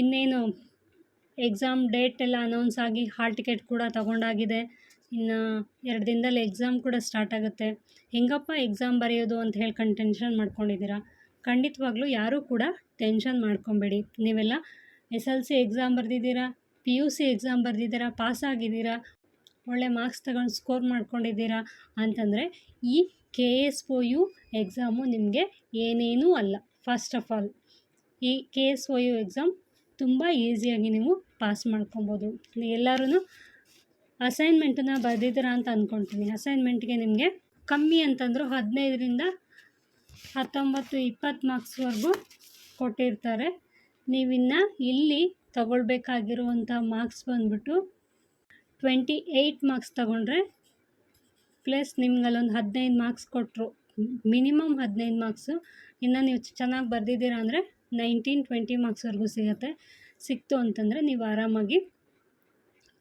ಇನ್ನೇನು exam date ಎಲ್ಲ announce ಆಗಿ ಹಾಲ್ ಟಿಕೆಟ್ ಕೂಡ ತಗೊಂಡಾಗಿದೆ. ಇನ್ನು ಎರಡು ದಿನದಲ್ಲಿ ಎಕ್ಸಾಮ್ ಕೂಡ ಸ್ಟಾರ್ಟ್ ಆಗುತ್ತೆ. ಹೆಂಗಪ್ಪ ಎಕ್ಸಾಮ್ ಬರೆಯೋದು ಅಂತ ಹೇಳ್ಕೊಂಡು ಟೆನ್ಷನ್ ಮಾಡ್ಕೊಂಡಿದ್ದೀರಾ? ಖಂಡಿತವಾಗ್ಲೂ ಯಾರೂ ಕೂಡ ಟೆನ್ಷನ್ ಮಾಡ್ಕೊಬೇಡಿ. ನೀವೆಲ್ಲ ಎಸ್ ಎಲ್ ಸಿ ಎಕ್ಸಾಮ್ ಬರೆದಿದ್ದೀರಾ? ಪಿ ಯು ಸಿ ಎಕ್ಸಾಮ್ ಬರೆದಿದ್ದೀರಾ? ಪಾಸ್ ಆಗಿದ್ದೀರಾ? ಒಳ್ಳೆ ಮಾರ್ಕ್ಸ್ ತಗೊಂಡು ಸ್ಕೋರ್ ಮಾಡ್ಕೊಂಡಿದ್ದೀರಾ? ಅಂತಂದರೆ ಈ K S O U exam ನಿಮಗೆ ಏನೇನೂ ಅಲ್ಲ. ಫಸ್ಟ್ ಆಫ್ ಆಲ್ ಈ K S O U exam ತುಂಬ ಈಸಿಯಾಗಿ ನೀವು ಪಾಸ್ ಮಾಡ್ಕೊಬೋದು. ಎಲ್ಲರೂ ಅಸೈನ್ಮೆಂಟನ್ನು ಬರೆದಿದ್ದೀರಾ ಅಂತ ಅಂದ್ಕೊಳ್ತೀನಿ ಅಸೈನ್ಮೆಂಟ್ಗೆ ನಿಮಗೆ ಕಮ್ಮಿ ಅಂತಂದರೂ ಹದಿನೈದರಿಂದ ಹತ್ತೊಂಬತ್ತು, ಇಪ್ಪತ್ತು ಮಾರ್ಕ್ಸ್ವರೆಗೂ ಕೊಟ್ಟಿರ್ತಾರೆ. ನೀವಿನ್ನು ಇಲ್ಲಿ ತಗೊಳ್ಬೇಕಾಗಿರುವಂಥ ಮಾರ್ಕ್ಸ್ ಬಂದ್ಬಿಟ್ಟು ಟ್ವೆಂಟಿ ಏಯ್ಟ್ ಮಾರ್ಕ್ಸ್ ತಗೊಂಡ್ರೆ ಪ್ಲಸ್ ನಿಮ್ಗೆ ಅಲ್ಲೊಂದು ಹದಿನೈದು ಮಾರ್ಕ್ಸ್ ಕೊಟ್ಟರು ಮಿನಿಮಮ್ ಹದಿನೈದು ಮಾರ್ಕ್ಸು. ಇನ್ನು ನೀವು ಚೆನ್ನಾಗಿ ಬರೆದಿದ್ದೀರಾ ಅಂದರೆ ನೈನ್ಟೀನ್ ಟ್ವೆಂಟಿ ಮಾರ್ಕ್ಸ್ವರೆಗೂ ಸಿಗುತ್ತೆ. ಸಿಕ್ತು ಅಂತಂದರೆ ನೀವು ಆರಾಮಾಗಿ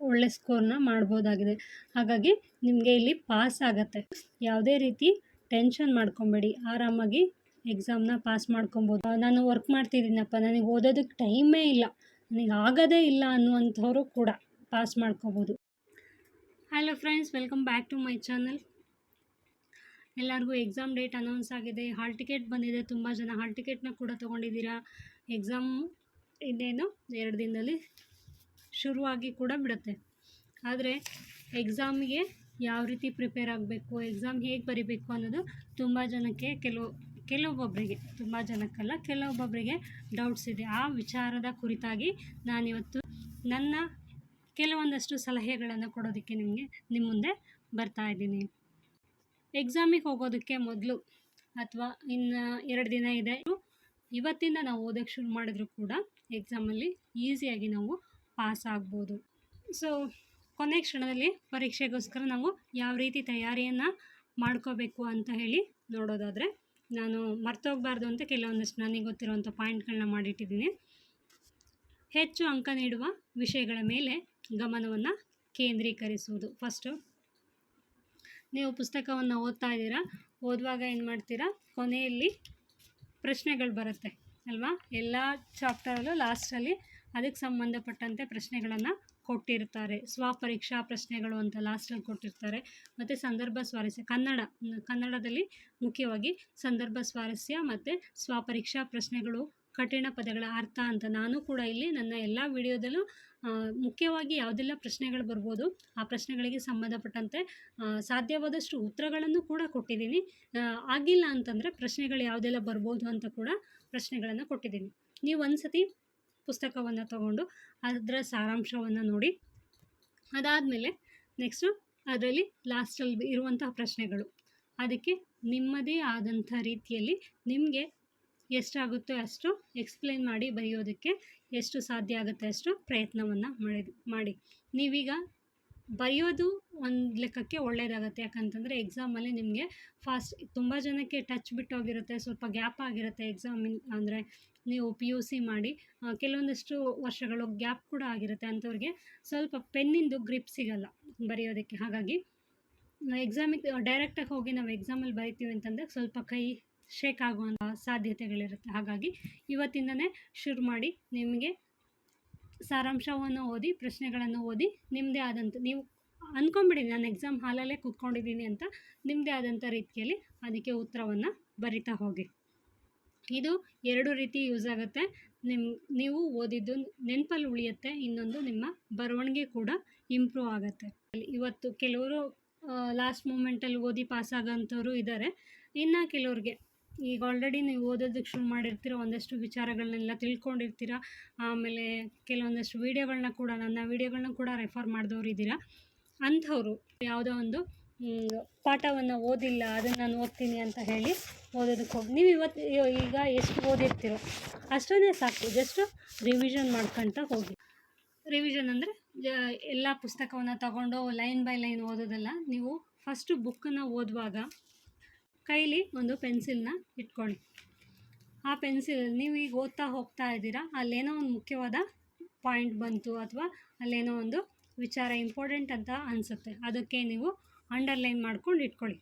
ಒಳ್ಳೆ ಸ್ಕೋರ್ನ ಮಾಡ್ಬೋದಾಗಿದೆ. ಹಾಗಾಗಿ ನಿಮಗೆ ಇಲ್ಲಿ ಪಾಸ್ ಆಗುತ್ತೆ. ಯಾವುದೇ ರೀತಿ ಟೆನ್ಷನ್ ಮಾಡ್ಕೊಬೇಡಿ. ಆರಾಮಾಗಿ ಎಕ್ಸಾಮ್ನ ಪಾಸ್ ಮಾಡ್ಕೊಬೋದು. ನಾನು ವರ್ಕ್ ಮಾಡ್ತಿದ್ದೀನಪ್ಪ, ನನಗೆ ಓದೋದಕ್ಕೆ ಟೈಮೇ ಇಲ್ಲ. ನನಗೆ ಆಗೋದೇ ಇಲ್ಲ ಅನ್ನುವಂಥವರು ಕೂಡ ಪಾಸ್ ಮಾಡ್ಕೋಬೋದು. Hello friends, welcome back to my channel. ಎಲ್ಲರಿಗೂ ಎಕ್ಸಾಮ್ ಡೇಟ್ ಅನೌನ್ಸ್ ಆಗಿದೆ. ಹಾಲ್ ಟಿಕೆಟ್ ಬಂದಿದೆ. ತುಂಬ ಜನ ಹಾಲ್ ಟಿಕೆಟ್ನ ಕೂಡ ತೊಗೊಂಡಿದ್ದೀರಾ? ಎಕ್ಸಾಮ್ ಇನ್ನೇನು? ಎರಡು ದಿನದಲ್ಲಿ ಶುರುವಾಗಿ ಕೂಡ ಬಿಡುತ್ತೆ. ಆದರೆ ಎಕ್ಸಾಮಿಗೆ ಯಾವ ರೀತಿ ಪ್ರಿಪೇರ್ ಆಗಬೇಕು? ಎಕ್ಸಾಮ್ ಹೇಗೆ ಬರಿಬೇಕು ಅನ್ನೋದು ತುಂಬ ಜನಕ್ಕೆ ಕೆಲವು ಕೆಲವೊಬ್ಬೊಬ್ಬರಿಗೆ ತುಂಬ ಜನಕ್ಕಲ್ಲ ಕೆಲವೊಬ್ಬೊಬ್ಬರಿಗೆ ಡೌಟ್ಸ್ ಇದೆ. ಆ ವಿಚಾರದ ಕುರಿತಾಗಿ ನಾನಿವತ್ತು ನನ್ನ ಕೆಲವೊಂದಷ್ಟು ಸಲಹೆಗಳನ್ನು ಕೊಡೋದಕ್ಕೆ ನಿಮಗೆ ನಿಮ್ಮ ಮುಂದೆ ಬರ್ತಾ ಇದ್ದೀನಿ. ಎಕ್ಸಾಮಿಗೆ ಹೋಗೋದಕ್ಕೆ ಮೊದಲು ಅಥವಾ ಇನ್ನು ಎರಡು ದಿನ ಇದೆ. ಇವತ್ತಿಂದ ನಾವು ಓದೋಕ್ಕೆ ಶುರು ಮಾಡಿದ್ರು ಕೂಡ ಎಕ್ಸಾಮಲ್ಲಿ ಈಸಿಯಾಗಿ ನಾವು ಪಾಸ್ ಆಗ್ಬೋದು. ಸೊ ಕೊನೆ ಕ್ಷಣದಲ್ಲಿ ಪರೀಕ್ಷೆಗೋಸ್ಕರ ನಾವು ಯಾವ ರೀತಿ ತಯಾರಿಯನ್ನು ಮಾಡ್ಕೋಬೇಕು ಅಂತ ಹೇಳಿ ನೋಡೋದಾದರೆ, ನಾನು ಮರ್ತೋಗಬಾರ್ದು ಅಂತ ಕೆಲವೊಂದಷ್ಟು ನನಗೆ ಗೊತ್ತಿರುವಂಥ ಪಾಯಿಂಟ್ಗಳನ್ನ ಮಾಡಿಟ್ಟಿದ್ದೀನಿ. ಹೆಚ್ಚು ಅಂಕ ನೀಡುವ ವಿಷಯಗಳ ಮೇಲೆ ಗಮನವನ್ನು ಕೇಂದ್ರೀಕರಿಸುವುದು. ಫಸ್ಟು ನೀವು ಪುಸ್ತಕವನ್ನು ಓದ್ತಾ ಇದ್ದೀರಾ? ಓದುವಾಗ ಏನು ಮಾಡ್ತೀರಾ? ಕೊನೆಯಲ್ಲಿ ಪ್ರಶ್ನೆಗಳು ಬರುತ್ತೆ, ಅಲ್ವಾ? ಎಲ್ಲ ಚಾಪ್ಟರಲ್ಲೂ ಲಾಸ್ಟಲ್ಲಿ ಅದಕ್ಕೆ ಸಂಬಂಧಪಟ್ಟಂತೆ ಪ್ರಶ್ನೆಗಳನ್ನು ಕೊಟ್ಟಿರ್ತಾರೆ. ಸ್ವಪರೀಕ್ಷಾ ಪ್ರಶ್ನೆಗಳು ಅಂತ ಲಾಸ್ಟಲ್ಲಿ ಕೊಟ್ಟಿರ್ತಾರೆ. ಮತ್ತು ಸಂದರ್ಭ ಸ್ವಾರಸ್ಯ, ಕನ್ನಡ, ಕನ್ನಡದಲ್ಲಿ ಮುಖ್ಯವಾಗಿ ಸಂದರ್ಭ ಸ್ವಾರಸ್ಯ ಮತ್ತು ಸ್ವಪರೀಕ್ಷಾ ಪ್ರಶ್ನೆಗಳು ಕಠಿಣ ಪದಗಳ ಅರ್ಥ ಅಂತ ನಾನು ಕೂಡ ಇಲ್ಲಿ ನನ್ನ ಎಲ್ಲ ವಿಡಿಯೋದಲ್ಲೂ ಮುಖ್ಯವಾಗಿ ಯಾವುದೆಲ್ಲ ಪ್ರಶ್ನೆಗಳು ಬರ್ಬೋದು, ಆ ಪ್ರಶ್ನೆಗಳಿಗೆ ಸಂಬಂಧಪಟ್ಟಂತೆ ಸಾಧ್ಯವಾದಷ್ಟು ಉತ್ತರಗಳನ್ನು ಕೂಡ ಕೊಟ್ಟಿದ್ದೀನಿ. ಆಗಿಲ್ಲ ಅಂತಂದರೆ ಪ್ರಶ್ನೆಗಳು ಯಾವುದೆಲ್ಲ ಬರ್ಬೋದು ಅಂತ ಕೂಡ ಪ್ರಶ್ನೆಗಳನ್ನು ಕೊಟ್ಟಿದ್ದೀನಿ. ನೀವು ಒಂದು ಸತಿ ಪುಸ್ತಕವನ್ನು ತಗೊಂಡು ಅದರ ಸಾರಾಂಶವನ್ನು ನೋಡಿ. ಅದಾದಮೇಲೆ ನೆಕ್ಸ್ಟು ಅದರಲ್ಲಿ ಲಾಸ್ಟಲ್ಲಿ ಇರುವಂತಹ ಪ್ರಶ್ನೆಗಳು. ಅದಕ್ಕೆ ನಿಮ್ಮದೇ ಆದಂಥ ರೀತಿಯಲ್ಲಿ ನಿಮಗೆ ಎಷ್ಟಾಗುತ್ತೋ ಅಷ್ಟು ಎಕ್ಸ್ಪ್ಲೈನ್ ಮಾಡಿ ಬರೆಯೋದಕ್ಕೆ ಎಷ್ಟು ಸಾಧ್ಯ ಆಗುತ್ತೆ ಅಷ್ಟು ಪ್ರಯತ್ನವನ್ನು ಮಾಡಿ ಮಾಡಿ. ನೀವೀಗ ಬರೆಯೋದು ಒಂದು ಲೆಕ್ಕಕ್ಕೆ ಒಳ್ಳೆಯದಾಗುತ್ತೆ ಯಾಕಂತಂದರೆ ಎಕ್ಸಾಮಲ್ಲಿ ನಿಮಗೆ ಫಾಸ್ಟ್ ತುಂಬ ಜನಕ್ಕೆ ಟಚ್ ಬಿಟ್ಟೋಗಿರುತ್ತೆ, ಸ್ವಲ್ಪ ಗ್ಯಾಪ್ ಆಗಿರುತ್ತೆ ಎಕ್ಸಾಮಿನ ಅಂದರೆ ನೀವು ಪಿ ಯು ಸಿ ಮಾಡಿ ಕೆಲವೊಂದಷ್ಟು ವರ್ಷಗಳು ಗ್ಯಾಪ್ ಕೂಡ ಆಗಿರುತ್ತೆ ಅಂಥವ್ರಿಗೆ. ಸ್ವಲ್ಪ ಪೆನ್ನಿಂದು ಗ್ರಿಪ್ ಸಿಗಲ್ಲ ಬರೆಯೋದಕ್ಕೆ. ಹಾಗಾಗಿ ಎಕ್ಸಾಮಿಗೆ ಡೈರೆಕ್ಟಾಗಿ ಹೋಗಿ ನಾವು ಎಕ್ಸಾಮಲ್ಲಿ ಬರಿತೀವಿ ಅಂತಂದರೆ ಸ್ವಲ್ಪ ಕೈ ಶೇಕ್ ಆಗುವಂಥ ಸಾಧ್ಯತೆಗಳಿರುತ್ತೆ. ಹಾಗಾಗಿ ಇವತ್ತಿಂದನೇ ಶುರು ಮಾಡಿ ನಿಮಗೆ ಸಾರಾಂಶವನ್ನು ಓದಿ, ಪ್ರಶ್ನೆಗಳನ್ನು ಓದಿ ನಿಮ್ಮದೇ ಆದಂಥ ನೀವು ಅಂದ್ಕೊಂಬಿಡಿ ನಾನು ಎಕ್ಸಾಮ್ ಹಾಲಲ್ಲೇ ಕೂತ್ಕೊಂಡಿದ್ದೀನಿ ಅಂತ ನಿಮ್ಮದೇ ಆದಂಥ ರೀತಿಯಲ್ಲಿ ಅದಕ್ಕೆ ಉತ್ತರವನ್ನು ಬರಿತಾ ಹೋಗಿ. ಇದು ಎರಡು ರೀತಿ ಯೂಸ್ ಆಗುತ್ತೆ. ನಿಮ್ಮ ನೀವು ಓದಿದ್ದು ನೆನಪಲ್ಲಿ ಉಳಿಯುತ್ತೆ, ಇನ್ನೊಂದು ನಿಮ್ಮ ಬರವಣಿಗೆ ಕೂಡ ಇಂಪ್ರೂವ್ ಆಗುತ್ತೆ. ಇವತ್ತು ಕೆಲವರು ಲಾಸ್ಟ್ ಮೂಮೆಂಟಲ್ಲಿ ಓದಿ ಪಾಸ್ ಆಗೋಂಥವ್ರು ಇದ್ದಾರೆ ಇನ್ನು ಕೆಲವ್ರಿಗೆ ಈಗ ಆಲ್ರೆಡಿ ನೀವು ಓದೋದಕ್ಕೆ ಶುರು ಮಾಡಿರ್ತೀರ, ಒಂದಷ್ಟು ವಿಚಾರಗಳನ್ನೆಲ್ಲ ತಿಳ್ಕೊಂಡಿರ್ತೀರ, ಆಮೇಲೆ ಕೆಲವೊಂದಷ್ಟು ವೀಡಿಯೋಗಳನ್ನ ಕೂಡ, ನನ್ನ ವೀಡಿಯೋಗಳನ್ನ ಕೂಡ ರೆಫರ್ ಮಾಡಿದವ್ರು ಇದ್ದೀರಾ? ಅಂಥವರು ಯಾವುದೋ ಒಂದು ಪಾಠವನ್ನು ಓದಿಲ್ಲ, ಅದನ್ನು ನಾನು ಓದ್ತೀನಿ ಅಂತ ಹೇಳಿ ಓದೋದಕ್ಕೆ ಹೋಗಿ, ನೀವು ಇವತ್ತು ಈಗ ಎಷ್ಟು ಓದಿರ್ತೀರೋ ಅಷ್ಟೇ ಸಾಕು ಜಸ್ಟು ರಿವಿಷನ್ ಮಾಡ್ಕೊಂತ ಹೋಗಿ. ರಿವಿಷನ್ ಅಂದರೆ ಎಲ್ಲ ಪುಸ್ತಕವನ್ನು ತಗೊಂಡು ಲೈನ್ ಬೈ ಲೈನ್ ಓದೋದಲ್ಲ, ನೀವು ಫಸ್ಟು ಬುಕ್ಕನ್ನು ಓದುವಾಗ ಕೈಲಿ ಒಂದು ಪೆನ್ಸಿಲ್ನ ಇಟ್ಕೊಳ್ಳಿ. ಆ ಪೆನ್ಸಿಲ್ ನೀವು ಈಗ ಓದ್ತಾ ಹೋಗ್ತಾ ಇದ್ದೀರಾ, ಅಲ್ಲೇನೋ ಒಂದು ಮುಖ್ಯವಾದ ಪಾಯಿಂಟ್ ಬಂತು ಅಥವಾ ಅಲ್ಲೇನೋ ಒಂದು ವಿಚಾರ ಇಂಪಾರ್ಟೆಂಟ್ ಅಂತ ಅನಿಸುತ್ತೆ. ಅದಕ್ಕೆ ನೀವು ಅಂಡರ್ಲೈನ್ ಮಾಡ್ಕೊಂಡು ಇಟ್ಕೊಳ್ಳಿ.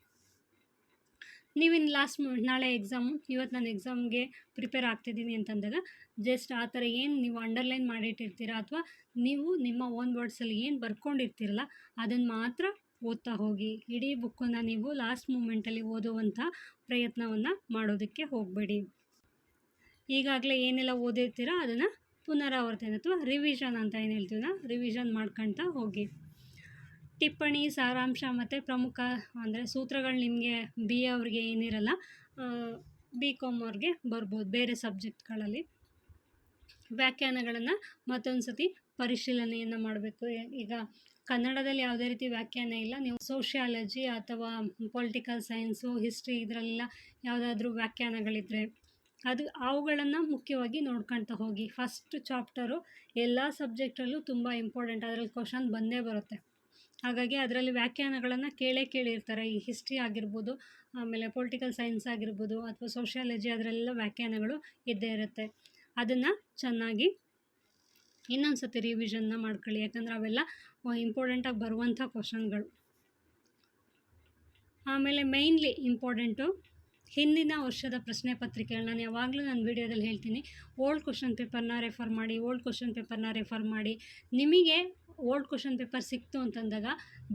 ನೀವಿನ್ನು ಲಾಸ್ಟ್ ನಾಳೆ ಎಕ್ಸಾಮು, ಇವತ್ತು ನಾನು ಎಕ್ಸಾಮ್ಗೆ ಪ್ರಿಪೇರ್ ಆಗ್ತಿದ್ದೀನಿ ಅಂತಂದಾಗ ಜಸ್ಟ್ ಆ ಥರ ಏನು ನೀವು ಅಂಡರ್ಲೈನ್ ಮಾಡಿಟ್ಟಿರ್ತೀರ ಅಥವಾ ನೀವು ನಿಮ್ಮ ಓನ್ ವರ್ಡ್ಸಲ್ಲಿ ಏನು ಬರ್ಕೊಂಡಿರ್ತೀರಲ್ಲ, ಅದನ್ನು ಮಾತ್ರ ಓದ್ತಾ ಹೋಗಿ, ಇಡೀ ಬುಕ್ಕನ್ನು ನೀವು ಲಾಸ್ಟ್ ಮೂಮೆಂಟಲ್ಲಿ ಓದುವಂಥ ಪ್ರಯತ್ನವನ್ನು ಮಾಡೋದಕ್ಕೆ ಹೋಗಬೇಡಿ. ಈಗಾಗಲೇ ಏನೆಲ್ಲ ಓದಿರ್ತೀರೋ ಅದನ್ನು ಪುನರಾವರ್ತನೆ ಅಥವಾ ರಿವಿಷನ್ ಅಂತ ಏನು ಹೇಳ್ತೀವಿ ರಿವಿಷನ್ ಮಾಡ್ಕೊಳ್ತಾ ಹೋಗಿ. ಟಿಪ್ಪಣಿ, ಸಾರಾಂಶ ಮತ್ತು ಪ್ರಮುಖ ಅಂದರೆ ಸೂತ್ರಗಳು ನಿಮಗೆ ಬಿ ಎ ಅವ್ರಿಗೆ ಏನಿರಲ್ಲ ಬಿ ಕಾಮ್ ಅವ್ರಿಗೆ ಬರ್ಬೋದು ಬೇರೆ ಸಬ್ಜೆಕ್ಟ್ಗಳಲ್ಲಿ. ವ್ಯಾಖ್ಯಾನಗಳನ್ನು ಮತ್ತೊಂದು ಸತಿ ಪರಿಶೀಲನೆಯನ್ನು ಮಾಡಬೇಕು. ಈಗ ಕನ್ನಡದಲ್ಲಿ ಯಾವುದೇ ರೀತಿ ವ್ಯಾಖ್ಯಾನ ಇಲ್ಲ. ನೀವು ಸೋಷಿಯಾಲಜಿ ಅಥವಾ ಪೊಲಿಟಿಕಲ್ ಸೈನ್ಸು ಹಿಸ್ಟ್ರಿ ಇದರಲ್ಲೆಲ್ಲ ಯಾವುದಾದ್ರೂ ವ್ಯಾಖ್ಯಾನಗಳಿದ್ದರೆ ಅದು ಅವುಗಳನ್ನು ಮುಖ್ಯವಾಗಿ ನೋಡ್ಕೊಳ್ತಾ ಹೋಗಿ. ಫಸ್ಟ್ ಚಾಪ್ಟರು ಎಲ್ಲ ಸಬ್ಜೆಕ್ಟಲ್ಲೂ ತುಂಬ ಇಂಪಾರ್ಟೆಂಟ್ ಅದರಲ್ಲಿ ಕ್ವಶನ್ ಬಂದೇ ಬರುತ್ತೆ. ಹಾಗಾಗಿ ಅದರಲ್ಲಿ ವ್ಯಾಖ್ಯಾನಗಳನ್ನು ಕೇಳೇ ಕೇಳಿರ್ತಾರೆ. ಈ ಹಿಸ್ಟ್ರಿ ಆಗಿರ್ಬೋದು, ಆಮೇಲೆ ಪೊಲಿಟಿಕಲ್ ಸೈನ್ಸ್ ಆಗಿರ್ಬೋದು, ಅಥವಾ ಸೋಷಿಯಾಲಜಿ ಅದರಲ್ಲೆಲ್ಲ ವ್ಯಾಖ್ಯಾನಗಳು ಇದ್ದೇ ಇರುತ್ತೆ. ಅದನ್ನು ಚೆನ್ನಾಗಿ ಇನ್ನೊಂದು ಸತಿ ರಿವಿಷನ್ನ ಮಾಡ್ಕೊಳ್ಳಿ. ಯಾಕಂದರೆ ಅವೆಲ್ಲ ಇಂಪಾರ್ಟೆಂಟಾಗಿ ಬರುವಂಥ ಕ್ವಶನ್ಗಳು ಆಮೇಲೆ ಮೇಯ್ನ್ಲಿ ಇಂಪಾರ್ಟೆಂಟು ಹಿಂದಿನ ವರ್ಷದ ಪ್ರಶ್ನೆ ಪತ್ರಿಕೆಗಳು ನಾನು ಯಾವಾಗಲೂ ನಾನು ವೀಡಿಯೋದಲ್ಲಿ ಹೇಳ್ತೀನಿ. ಓಲ್ಡ್ ಕ್ವಶನ್ ಪೇಪರ್ನ ರೆಫರ್ ಮಾಡಿ, ಓಲ್ಡ್ ಕ್ವಶನ್ ಪೇಪರ್ನ ರೆಫರ್ ಮಾಡಿ. ನಿಮಗೆ ಓಲ್ಡ್ ಕ್ವಶನ್ ಪೇಪರ್ ಸಿಕ್ತು ಅಂತಂದಾಗ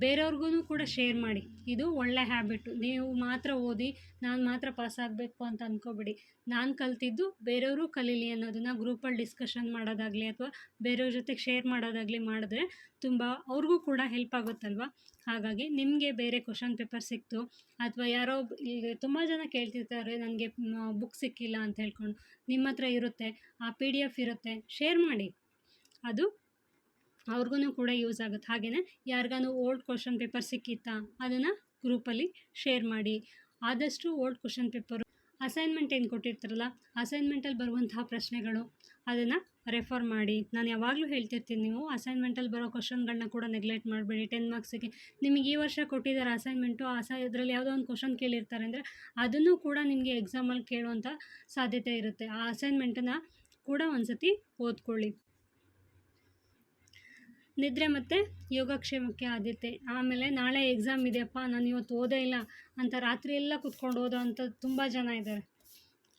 ಬೇರೆಯವ್ರಿಗೂ ಕೂಡ ಶೇರ್ ಮಾಡಿ. ಇದು ಒಳ್ಳೆ ಹ್ಯಾಬಿಟ್ಟು ನೀವು ಮಾತ್ರ ಓದಿ, ನಾನು ಮಾತ್ರ ಪಾಸ್ ಆಗಬೇಕು ಅಂತ ಅಂದ್ಕೋಬಿಡಿ ನಾನು ಕಲ್ತಿದ್ದು ಬೇರೆಯವರು ಕಲೀಲಿ ಅನ್ನೋದನ್ನು ಗ್ರೂಪಲ್ಲಿ ಡಿಸ್ಕಷನ್ ಮಾಡೋದಾಗಲಿ ಅಥವಾ ಬೇರೆಯವ್ರ ಜೊತೆಗೆ ಶೇರ್ ಮಾಡೋದಾಗಲಿ ಮಾಡಿದ್ರೆ ತುಂಬ ಅವ್ರಿಗೂ ಕೂಡ ಹೆಲ್ಪ್ ಆಗುತ್ತಲ್ವ? ಹಾಗಾಗಿ ನಿಮಗೆ ಬೇರೆ ಕ್ವಶನ್ ಪೇಪರ್ ಸಿಕ್ತು. ಅಥವಾ ಯಾರೋ ಈಗ ತುಂಬ ಜನ ಕೇಳ್ತಿರ್ತಾರೆ, ನನಗೆ ಬುಕ್ ಸಿಕ್ಕಿಲ್ಲ ಅಂತ ಹೇಳ್ಕೊಂಡು. ನಿಮ್ಮ ಹತ್ರ ಇರುತ್ತೆ, ಆ ಪಿ ಡಿ ಎಫ್ ಇರುತ್ತೆ ಶೇರ್ ಮಾಡಿ. ಅದು ಅವ್ರಿಗೂ ಕೂಡ ಯೂಸ್ ಆಗುತ್ತೆ. ಹಾಗೆಯೇ ಯಾರಿಗಾನು ಓಲ್ಡ್ ಕ್ವಶನ್ ಪೇಪರ್ ಸಿಕ್ಕಿತ್ತಾ, ಅದನ್ನು ಗ್ರೂಪಲ್ಲಿ ಶೇರ್ ಮಾಡಿ. ಆದಷ್ಟು ಓಲ್ಡ್ ಕ್ವಶನ್ ಪೇಪರು ಅಸೈನ್ಮೆಂಟ್ ಏನು ಕೊಟ್ಟಿರ್ತಾರಲ್ಲ ಅಸೈನ್ಮೆಂಟಲ್ಲಿ ಬರುವಂತಹ ಪ್ರಶ್ನೆಗಳು, ಅದನ್ನು ರೆಫರ್ ಮಾಡಿ. ನಾನು ಯಾವಾಗಲೂ ಹೇಳ್ತಿರ್ತೀನಿ ನೀವು ಅಸೈನ್ಮೆಂಟಲ್ಲಿ ಬರೋ ಕ್ವಶನ್ಗಳನ್ನ ಕೂಡ ನೆಗ್ಲೆಕ್ಟ್ ಮಾಡಬೇಡಿ. ಟೆನ್ ಮಾರ್ಕ್ಸಿಗೆ ನಿಮಗೆ ಈ ವರ್ಷ ಕೊಟ್ಟಿದ್ದಾರೆ ಅಸೈನ್ಮೆಂಟು ಅಸ ಇದರಲ್ಲಿ ಯಾವುದೋ ಒಂದು ಕ್ವಶನ್ ಕೇಳಿರ್ತಾರೆ ಅಂದರೆ ಅದನ್ನು ಕೂಡ ನಿಮಗೆ ಎಕ್ಸಾಮಲ್ಲಿ ಕೇಳುವಂಥ ಸಾಧ್ಯತೆ ಇರುತ್ತೆ. ಆ ಅಸೈನ್ಮೆಂಟನ್ನು ಕೂಡ ಒಂದು ಸತಿ ಓದ್ಕೊಳ್ಳಿ. ನಿದ್ರೆ ಮತ್ತು ಯೋಗಕ್ಷೇಮಕ್ಕೆ ಆದ್ಯತೆ. ಆಮೇಲೆ ನಾಳೆ ಎಕ್ಸಾಮ್ ಇದೆಯಪ್ಪ, ನಾನು ಇವತ್ತು ಓದೇ ಇಲ್ಲ ಅಂತ ರಾತ್ರಿ ಎಲ್ಲ ಕುತ್ಕೊಂಡು ಓದೋ ಅಂಥದ್ದು ತುಂಬ ಜನ ಇದ್ದಾರೆ.